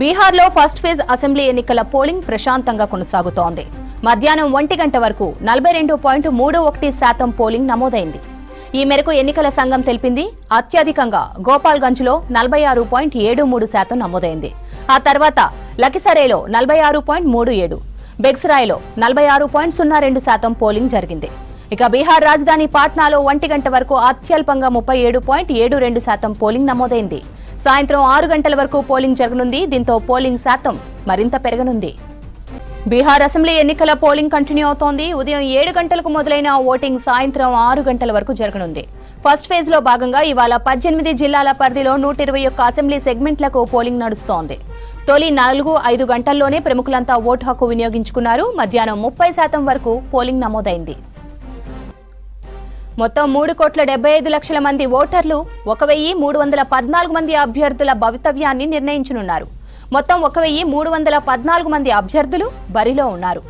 బీహార్లో first phase assembly ఎన్నికల polling ప్రశాంతంగా కొనసాగుతోంది. మధ్యాహ్నం ఒంటి గంట వరకు నలభై రెండు పాయింట్ మూడు ఒకటి శాతం పోలింగ్ నమోదైంది. ఈ మేరకు ఎన్నికల సంఘం తెలిపింది అత్యధికంగా గోపాల్గంజ్లో నలభై ఆరు పాయింట్ ఏడు మూడు శాతం నమోదైంది. ఆ తర్వాత లకిసరేలో నలభై ఆరు పాయింట్ మూడు ఏడు బెగ్సరాయ్లో నలభై ఆరు పాయింట్ సున్నా రెండు శాతం పోలింగ్ జరిగింది. ఇక బీహార్ రాజధాని పాట్నాలో ఒంటి గంట వరకు అత్యల్పంగా ముప్పై ఏడు పాయింట్ ఏడు రెండు శాతం పోలింగ్ నమోదైంది. సాయంత్రం ఆరు గంటల వరకు పోలింగ్ జరగనుంది. దీంతో పోలింగ్ శాతం మరింత పెరగనుంది. బీహార్ అసెంబ్లీ ఎన్నికల పోలింగ్ కంటిన్యూ అవుతోంది. ఉదయం ఏడు గంటలకు మొదలైన ఓటింగ్ సాయంత్రం ఆరు గంటల వరకు జరగనుంది. ఫస్ట్ ఫేజ్లో భాగంగా ఇవాళ పద్దెనిమిది జిల్లాల పరిధిలో నూట ఇరవై ఒక్క అసెంబ్లీ సెగ్మెంట్లకు పోలింగ్ నడుస్తోంది. తొలి నాలుగు ఐదు గంటల్లోనే ప్రముఖులంతా ఓటు హక్కు వినియోగించుకున్నారు. మధ్యాహ్నం ముప్పై శాతం వరకు పోలింగ్ నమోదైంది. మొత్తం మూడు కోట్ల డెబ్బై ఐదు లక్షల మంది ఓటర్లు ఒక వెయ్యి మూడు వందల పద్నాలుగు మంది అభ్యర్థుల భవితవ్యాన్ని నిర్ణయించనున్నారు. మొత్తం ఒక వెయ్యి మూడు వందల పద్నాలుగు మంది అభ్యర్థులు బరిలో ఉన్నారు.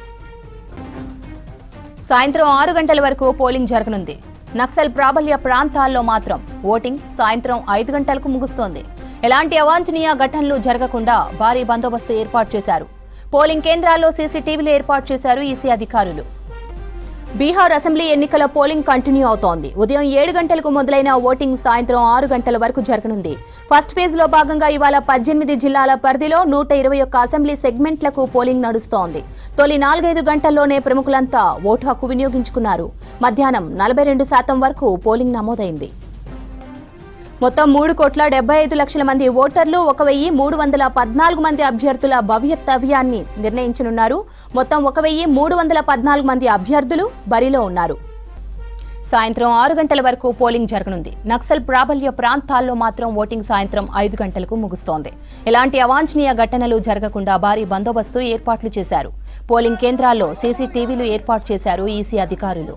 సాయంత్రం ఆరు గంటల వరకు పోలింగ్ జరగనుంది. నక్సల్ ప్రాబల్య ప్రాంతాల్లో మాత్రం ఓటింగ్ సాయంత్రం ఐదు గంటలకు ముగుస్తోంది. ఎలాంటి అవాంఛనీయ ఘటనలు జరగకుండా భారీ బందోబస్తు ఏర్పాటు చేశారు. పోలింగ్ కేంద్రాల్లో సీసీటీవీలు ఏర్పాటు చేశారు ఈసీ అధికారులు. బీహార్ అసెంబ్లీ ఎన్నికల పోలింగ్ కంటిన్యూ అవుతోంది. ఉదయం ఏడు గంటలకు మొదలైన ఓటింగ్ సాయంత్రం ఆరు గంటల వరకు జరగనుంది. ఫస్ట్ ఫేజ్లో భాగంగా ఇవాళ పద్దెనిమిది జిల్లాల పరిధిలో నూట ఇరవై ఒక్క అసెంబ్లీ సెగ్మెంట్లకు పోలింగ్ నడుస్తోంది. తొలి నాలుగైదు గంటల్లోనే ప్రముఖులంతా ఓటు హక్కు వినియోగించుకున్నారు. మధ్యాహ్నం నలభై రెండు శాతం వరకు పోలింగ్ నమోదైంది. మొత్తం మూడు కోట్ల డెబ్బై ఐదు లక్షల మంది ఓటర్లు ఒక వెయ్యి మూడు వందల పద్నాలుగు మంది అభ్యర్థుల భవితవ్యాన్ని నిర్ణయించనున్నారు. మొత్తం ఒక వెయ్యి మూడు వందల పద్నాలుగు మంది అభ్యర్థులు బరిలో ఉన్నారు. సాయంత్రం ఆరు గంటల వరకు పోలింగ్ జరగనుంది. నక్సల్ ప్రాబల్య ప్రాంతాల్లో మాత్రం ఓటింగ్ సాయంత్రం ఐదు గంటలకు ముగుస్తోంది. ఎలాంటి అవాంఛనీయ ఘటనలు జరగకుండా భారీ బందోబస్తు ఏర్పాట్లు చేశారు. పోలింగ్ కేంద్రాల్లో సీసీటీవీలు ఏర్పాటు చేశారు ఈసీ అధికారులు.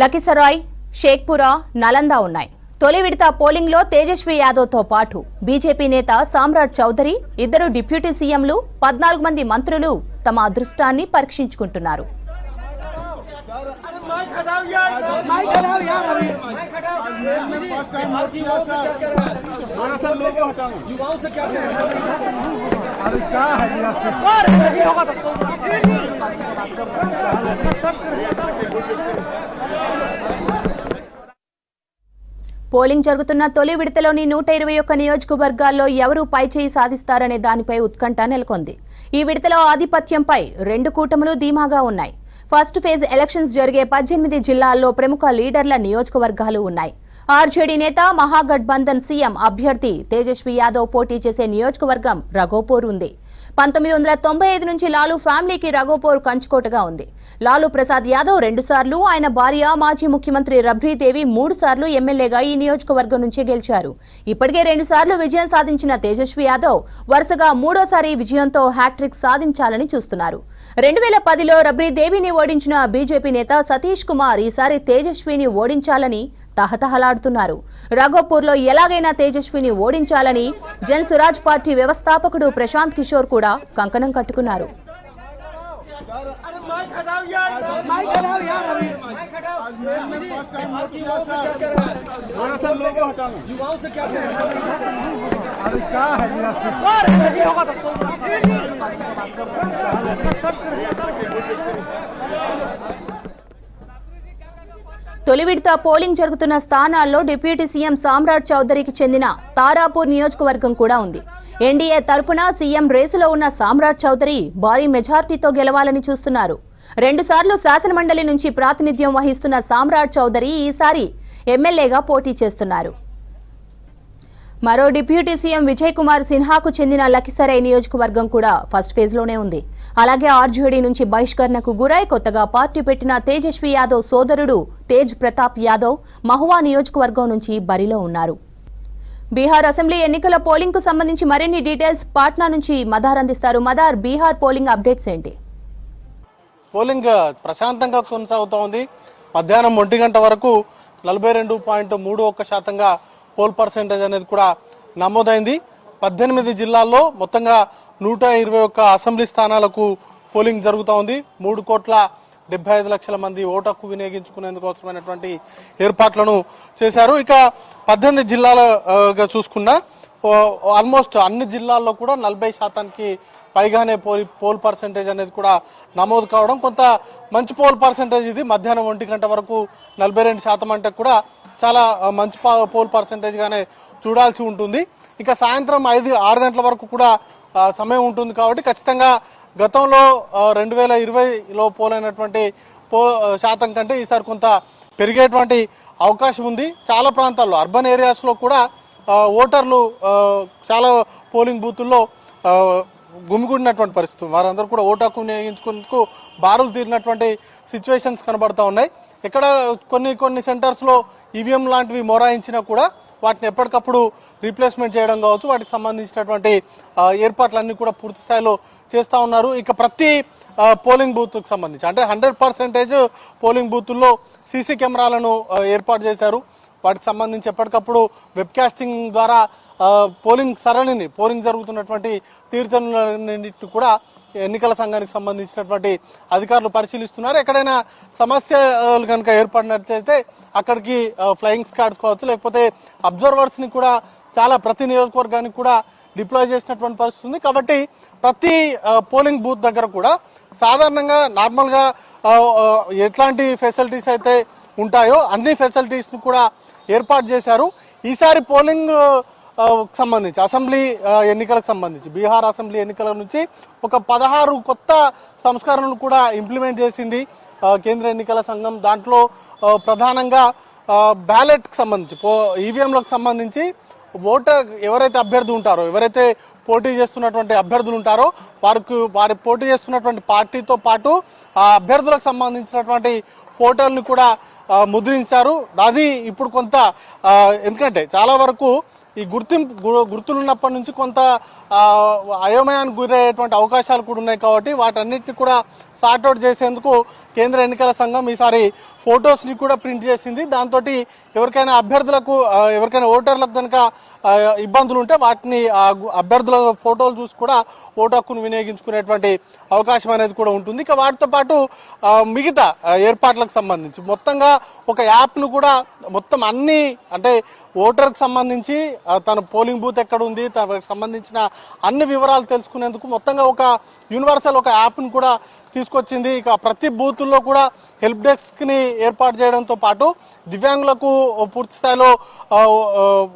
లకిసరాయ్ షేక్పురా నలంద ఉన్నాయి. తొలి విడత పోలింగ్లో తేజస్వి యాదవ్తో పాటు బీజేపీ నేత సామ్రాట్ చౌదరి ఇద్దరు డిప్యూటీ సీఎంలు పద్నాలుగు మంది మంత్రులు తమ అదృష్టాన్ని పరీక్షించుకుంటున్నారు. मैंने फर्स्ट टाइम वोट किया था थोड़ा सा लोगों हटाना युवाओं से क्या कहना अब क्या है मेरा सिर्फ नहीं होगा तो పోలింగ్ జరుగుతున్న తొలి విడతలోని నూట ఇరవై ఒక్క నియోజకవర్గాల్లో ఎవరు పైచేయి సాధిస్తారనే దానిపై ఉత్కంఠ నెలకొంది ఈ విడతలో ఆధిపత్యంపై రెండు కూటములు ధీమాగా ఉన్నాయి ఫస్ట్ ఫేజ్ ఎలక్షన్స్ జరిగే పద్దెనిమిది జిల్లాల్లో ప్రముఖ లీడర్ల నియోజకవర్గాలు ఉన్నాయి. ఆర్జేడీ నేత మహాగఠబంధన్ సీఎం అభ్యర్థి తేజస్వి యాదవ్ పోటీ చేసే నియోజకవర్గం రఘోపూర్ ఉంది. పంతొమ్మిది వందల తొంభై ఐదు నుంచి లాలు ఫ్యామిలీకి రఘోపూర్ కంచుకోటగా ఉంది. లాలు ప్రసాద్ యాదవ్ రెండుసార్లు ఆయన భార్య మాజీ ముఖ్యమంత్రి రబ్రీదేవి మూడు సార్లు ఎమ్మెల్యేగా ఈ నియోజకవర్గం నుంచి గెలిచారు. ఇప్పటికే రెండుసార్లు విజయం సాధించిన తేజస్వి యాదవ్ వరుసగా మూడోసారి విజయంతో హ్యాట్రిక్ సాధించాలని చూస్తున్నారు. రెండు వేల పదిలో రబ్రీదేవిని ఓడించిన బీజేపీ నేత సతీష్ కుమార్ ఈసారి తేజస్విని ఓడించాలని తహతహలాడుతున్నారు. రాఘోపూర్లో ఎలాగైనా తేజస్విని ఓడించాలని జన్ సురాజ్ పార్టీ వ్యవస్థాపకుడు ప్రశాంత్ కిషోర్ కూడా కంకణం కట్టుకున్నారు. తొలి విడత పోలింగ్ జరుగుతున్న స్థానాల్లో డిప్యూటీ సీఎం సామ్రాట్ చౌదరికి చెందిన తారాపూర్ నియోజకవర్గం కూడా ఉంది. ఎన్డీఏ తరపున సీఎం రేసులో ఉన్న సామ్రాట్ చౌదరి భారీ మెజార్టీతో గెలవాలని చూస్తున్నారు. రెండుసార్లు శాసనమండలి నుంచి ప్రాతినిధ్యం వహిస్తున్న సామ్రాట్ చౌదరి ఈసారి ఎమ్మెల్యేగా పోటీ చేస్తున్నారు. మరో డిప్యూటీ సీఎం విజయ్ కుమార్ సిన్హాకు చెందిన లఖిసరై నియోజకవర్గం కూడా ఫస్ట్ ఫేజ్లోనే ఉంది. అలాగే ఆర్జేడీ నుంచి బహిష్కరణకు గురై కొత్తగా పార్టీ పెట్టిన తేజస్వి యాదవ్ సోదరుడు తేజ్ ప్రతాప్ యాదవ్ మహువా నియోజకవర్గం నుంచి బరిలో ఉన్నారు. బీహార్ అసెంబ్లీ ఎన్నికల పోలింగ్కు సంబంధించి మరిన్ని డీటెయిల్స్ పాట్నా నుంచి మదార్ అందిస్తారు. మదార్ బీహార్ పోలింగ్ అప్డేట్స్ ఏంటి? పోలింగ్ ప్రశాంతంగా కొనసాగుతోంది. మధ్యాహ్నం ఒంటి గంట వరకు నలభై రెండు పాయింట్ మూడు ఒక్క శాతంగా పోల్ పర్సెంటేజ్ అనేది కూడా నమోదైంది. పద్దెనిమిది జిల్లాల్లో మొత్తంగా నూట ఇరవై ఒక్క అసెంబ్లీ స్థానాలకు పోలింగ్ జరుగుతూ ఉంది. మూడు కోట్ల డెబ్బై ఐదు లక్షల మంది ఓటకు వినియోగించుకునేందుకు అవసరమైనటువంటి ఏర్పాట్లను చేశారు. ఇక పద్దెనిమిది జిల్లాలుగా చూసుకున్నా ఆల్మోస్ట్ అన్ని జిల్లాల్లో కూడా నలభై శాతానికి పైగానే పోల్ పోల్ పర్సంటేజ్ అనేది కూడా నమోదు కావడం కొంత మంచి పోల్ పర్సంటేజ్ ఇది. మధ్యాహ్నం ఒంటి గంట వరకు నలభై రెండు శాతం అంటే కూడా చాలా మంచి పా- పోల్ పర్సంటేజ్గానే చూడాల్సి ఉంటుంది. ఇక సాయంత్రం ఐదు ఆరు గంటల వరకు కూడా సమయం ఉంటుంది కాబట్టి ఖచ్చితంగా గతంలో రెండు వేల ఇరవైలో పోలైనటువంటి పో శాతం కంటే ఈసారి కొంత పెరిగేటువంటి అవకాశం ఉంది. చాలా ప్రాంతాల్లో అర్బన్ ఏరియాస్లో కూడా ఓటర్లు చాలా పోలింగ్ బూతుల్లో గుమిగూడినటువంటి పరిస్థితి. వారందరూ కూడా ఓటాకు వినియోగించుకునేందుకు బారులు తీరినటువంటి సిచ్యువేషన్స్ కనబడతా ఉన్నాయి. ఇక్కడ కొన్ని కొన్ని సెంటర్స్లో ఈవీఎం లాంటివి మొరాయించినా కూడా వాటిని ఎప్పటికప్పుడు రీప్లేస్మెంట్ చేయడం కావచ్చు వాటికి సంబంధించినటువంటి ఏర్పాట్లన్నీ కూడా పూర్తి స్థాయిలో చేస్తూ ఉన్నారు. ఇక ప్రతి పోలింగ్ బూత్కి సంబంధించి అంటే హండ్రెడ్ పర్సెంటేజ్ పోలింగ్ బూతుల్లో సీసీ కెమెరాలను ఏర్పాటు చేశారు. వాటికి సంబంధించి ఎప్పటికప్పుడు వెబ్కాస్టింగ్ ద్వారా పోలింగ్ సరళిని పోలింగ్ జరుగుతున్నటువంటి తీర్థన్నింటి కూడా ఎన్నికల సంఘానికి సంబంధించినటువంటి అధికారులు పరిశీలిస్తున్నారు. ఎక్కడైనా సమస్యలు కనుక ఏర్పడినట్లయితే అక్కడికి ఫ్లయింగ్ స్క్వాడ్స్ కావచ్చు లేకపోతే అబ్జర్వర్స్ని కూడా చాలా ప్రతి నియోజకవర్గానికి కూడా డిప్లాయ్ చేసినటువంటి పరిస్థితి ఉంది. కాబట్టి ప్రతి పోలింగ్ బూత్ దగ్గర కూడా సాధారణంగా నార్మల్గా ఎట్లాంటి ఫెసిలిటీస్ అయితే ఉంటాయో అన్ని ఫెసిలిటీస్ను కూడా ఏర్పాటు చేశారు. ఈసారి పోలింగ్ సంబంధించి అసెంబ్లీ ఎన్నికలకు సంబంధించి బీహార్ అసెంబ్లీ ఎన్నికల నుంచి ఒక పదహారు కొత్త సంస్కరణలు కూడా ఇంప్లిమెంట్ చేసింది కేంద్ర ఎన్నికల సంఘం. దాంట్లో ప్రధానంగా బ్యాలెట్కి సంబంధించి పో ఈవీఎంలకు సంబంధించి ఓటర్ ఎవరైతే అభ్యర్థి ఉంటారో ఎవరైతే పోటీ చేస్తున్నటువంటి అభ్యర్థులు ఉంటారో వారికి వారి పోటీ చేస్తున్నటువంటి పార్టీతో పాటు ఆ అభ్యర్థులకు సంబంధించినటువంటి ఫోటోల్ని కూడా ముద్రించారు. అది ఇప్పుడు కొంత ఎందుకంటే చాలా వరకు ఈ గుర్తింపు గు- గుర్తులున్నప్పటి నుంచి కొంత అయోమయానికి గురయ్యేటువంటి అవకాశాలు కూడా ఉన్నాయి కాబట్టి వాటన్నిటిని కూడా సార్ట్అవుట్ చేసేందుకు కేంద్ర ఎన్నికల సంఘం ఈసారి ఫొటోస్ని కూడా ప్రింట్ చేసింది. దాంతో ఎవరికైనా అభ్యర్థులకు ఎవరికైనా ఓటర్లకు కనుక ఇబ్బందులు ఉంటే వాటిని అభ్యర్థుల ఫోటోలు చూసి కూడా ఓటు హక్కును వినియోగించుకునేటువంటి అవకాశం అనేది కూడా ఉంటుంది. ఇక వాటితో పాటు మిగతా ఏర్పాట్లకు సంబంధించి మొత్తంగా ఒక యాప్ను కూడా మొత్తం అన్ని అంటే ఓటర్కి సంబంధించి తన పోలింగ్ బూత్ ఎక్కడ ఉంది తనకు సంబంధించిన అన్ని వివరాలు తెలుసుకునేందుకు మొత్తంగా ఒక యూనివర్సల్ ఒక యాప్ను కూడా తీసుకొచ్చింది. ఇక ప్రతి బూతుల్లో కూడా హెల్ప్ డెస్క్ని ఏర్పాటు చేయడంతో పాటు దివ్యాంగులకు పూర్తి స్థాయిలో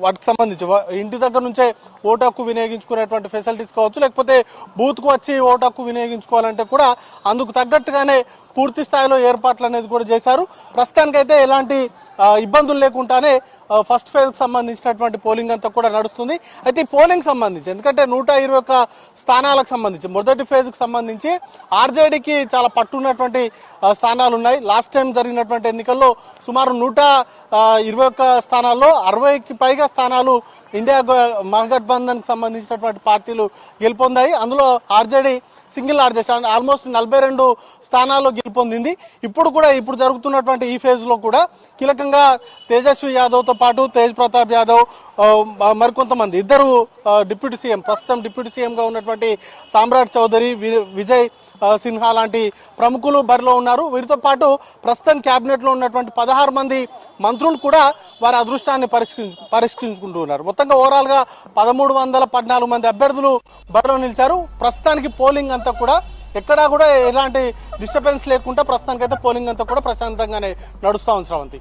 వాటికి సంబంధించి ఇంటి దగ్గర నుంచే ఓటు హక్కు వినియోగించుకునేటువంటి ఫెసిలిటీస్ కావచ్చు లేకపోతే బూత్కు వచ్చి ఓటు హక్కు వినియోగించుకోవాలంటే కూడా అందుకు తగ్గట్టుగానే పూర్తి స్థాయిలో ఏర్పాట్లు అనేది కూడా చేశారు. ప్రస్తుతానికైతే ఎలాంటి ఇబ్బందులు లేకుండానే ఫస్ట్ ఫేజ్కి సంబంధించినటువంటి పోలింగ్ అంతా కూడా నడుస్తుంది. అయితే ఈ పోలింగ్ సంబంధించి ఎందుకంటే నూట ఇరవై ఒక్క స్థానాలకు సంబంధించి మొదటి ఫేజ్కి సంబంధించి ఆర్జేడీకి చాలా పట్టున్నటువంటి స్థానాలు ఉన్నాయి లాస్ట్ టైం జరిగినటువంటి ఎన్నికల్లో సుమారు నూట ఇరవై ఒక్క స్థానాల్లో అరవైకి పైగా స్థానాలు ఇండియా మహాగఠబంధన్కి సంబంధించినటువంటి పార్టీలు గెలుపొందాయి. అందులో ఆర్జేడీ సింగిల్ లార్జెస్ట్ ఆల్మోస్ట్ నలభై రెండు స్థానాల్లో గెలుపొందింది. ఇప్పుడు కూడా ఇప్పుడు జరుగుతున్నటువంటి ఈ ఫేజ్లో కూడా కీలకంగా తేజస్వి యాదవ్తో పాటు తేజ్ ప్రతాప్ యాదవ్ మరికొంతమంది ఇద్దరు డిప్యూటీ సీఎం ప్రస్తుతం డిప్యూటీ సీఎంగా ఉన్నటువంటి సామ్రాట్ చౌదరి వి- విజయ్ సిన్హా లాంటి ప్రముఖులు బరిలో ఉన్నారు. వీరితో పాటు ప్రస్తుతం క్యాబినెట్లో ఉన్నటువంటి పదహారు మంది మంత్రులు కూడా వారి అదృష్టాన్ని పరిష్కరించు పరిష్కరించుకుంటూ ఉన్నారు. మొత్తంగా ఓవరాల్గా పదమూడు వందల పద్నాలుగు మంది అభ్యర్థులు బరిలో నిలిచారు. ప్రస్తుతానికి పోలింగ్ అంతా కూడా ఎక్కడా కూడా ఎలాంటి డిస్టర్బెన్స్ లేకుండా ప్రస్తుతానికైతే పోలింగ్ అంతా కూడా ప్రశాంతంగానే నడుస్తూ ఉంది శ్రావంతి.